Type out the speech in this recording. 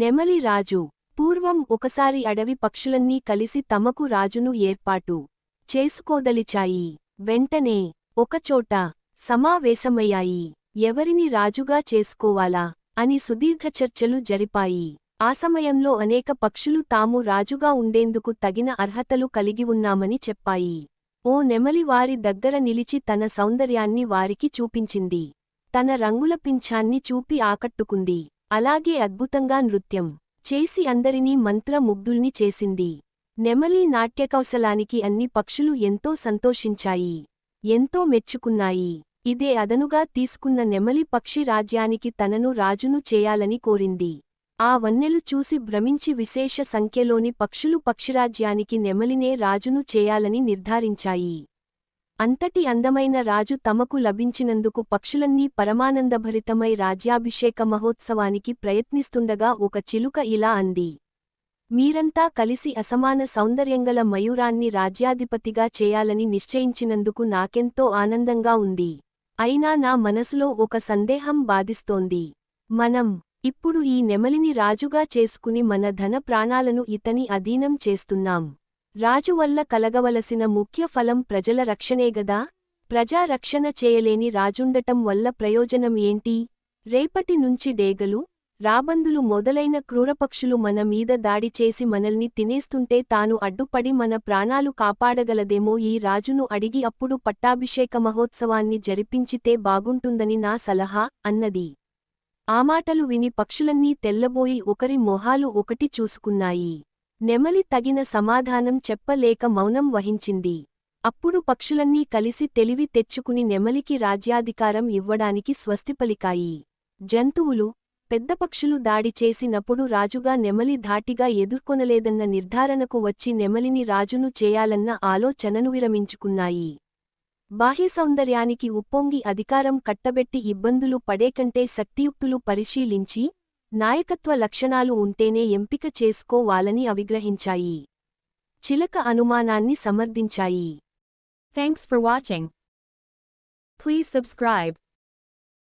నెమలి రాజు పూర్వం ఒకసారి అడవి పక్షులన్నీ కలిసి తమకు రాజును ఏర్పాటు చేసుకోదలిచాయి. వెంటనే ఒకచోట సమావేశమయ్యాయి. ఎవరిని రాజుగా చేసుకోవాలా అని సుదీర్ఘ చర్చలు జరిపాయి. ఆ సమయంలో అనేక పక్షులు తాము రాజుగా ఉండేందుకు తగిన అర్హతలు కలిగి ఉన్నామని చెప్పాయి. ఓ నెమలి వారి దగ్గర నిలిచి తన సౌందర్యాన్ని వారికి చూపించింది. తన రంగుల పింఛాన్ని చూపి ఆకట్టుకుంది. అలాగే అద్భుతంగా నృత్యం చేసి అందరినీ మంత్రముగ్ధుల్ని చేసింది. నెమలి నాట్యకౌశలానికి అన్ని పక్షులు ఎంతో సంతోషించాయి. ఎంతో మెచ్చుకున్నాయి. ఇదే అదనుగా తీసుకున్న నెమలి పక్షి రాజ్యానికి తనను రాజును చేయాలని కోరింది. ఆ వన్నెలు చూసి భ్రమించి విశేష సంఖ్యలోని పక్షులు పక్షిరాజ్యానికి నెమలినే రాజును చేయాలని నిర్ధారించాయి. అంతటి అందమైన రాజు తమకు లభించినందుకు పక్షులన్నీ పరమానందభరితమై రాజ్యాభిషేక మహోత్సవానికి ప్రయత్నిస్తుండగా ఒక చిలుక ఇలా అంది. మీరంతా కలిసి అసమాన సౌందర్యంగల మయూరాన్ని రాజ్యాధిపతిగా చేయాలని నిశ్చయించినందుకు నాకెంతో ఆనందంగా ఉంది. అయినా నా మనసులో ఒక సందేహం బాధిస్తోంది. మనం ఇప్పుడు ఈ నెమలిని రాజుగా చేసుకుని మన ధన ప్రాణాలను ఇతని అధీనం చేస్తున్నాం. రాజు వల్ల కలగవలసిన ముఖ్య ఫలం ప్రజల రక్షణేగదా ప్రజా రక్షణ చేయలేని రాజుండటం వల్ల ప్రయోజనం ఏంటి? రేపటి నుంచి డేగలు రాబందులు మొదలైన క్రూరపక్షులు మన మీద దాడి చేసి మనల్ని తినేస్తుంటే తాను అడ్డుపడి మన ప్రాణాలు కాపాడగలదేమో ఈ రాజును అడిగి అప్పుడు పట్టాభిషేక మహోత్సవాన్ని జరిపించితే బాగుంటుందని నా సలహా అన్నది. ఆ మాటలు విని పక్షులన్నీ తెల్లబోయి ఒకరి మొహాలు ఒకటి చూసుకున్నాయి. నెమలి తగిన సమాధానం చెప్పలేక మౌనం వహించింది. అప్పుడు పక్షులన్నీ కలిసి తెలివి తెచ్చుకుని నెమలికి రాజ్యాధికారం ఇవ్వడానికి స్వస్తిపలికాయి జంతువులు పెద్ద పక్షులు దాడి చేసినప్పుడు రాజుగా నెమలి ధాటిగా ఎదుర్కొనలేదన్న నిర్ధారణకు వచ్చి నెమలిని రాజును చేయాలన్న ఆలోచనను విరమించుకున్నాయి. బాహ్య సౌందర్యానికి ఉప్పొంగి అధికారం కట్టబెట్టి ఇబ్బందులు పడేకంటే శక్తియుక్తులు పరిశీలించి నాయకత్వ లక్షణాలు ఉంటేనే ఎంపిక చేసుకోవాలని అవిగ్రహించాయి. చిలక అనుమానాన్ని సమర్థించాయి. Thanks for watching please subscribe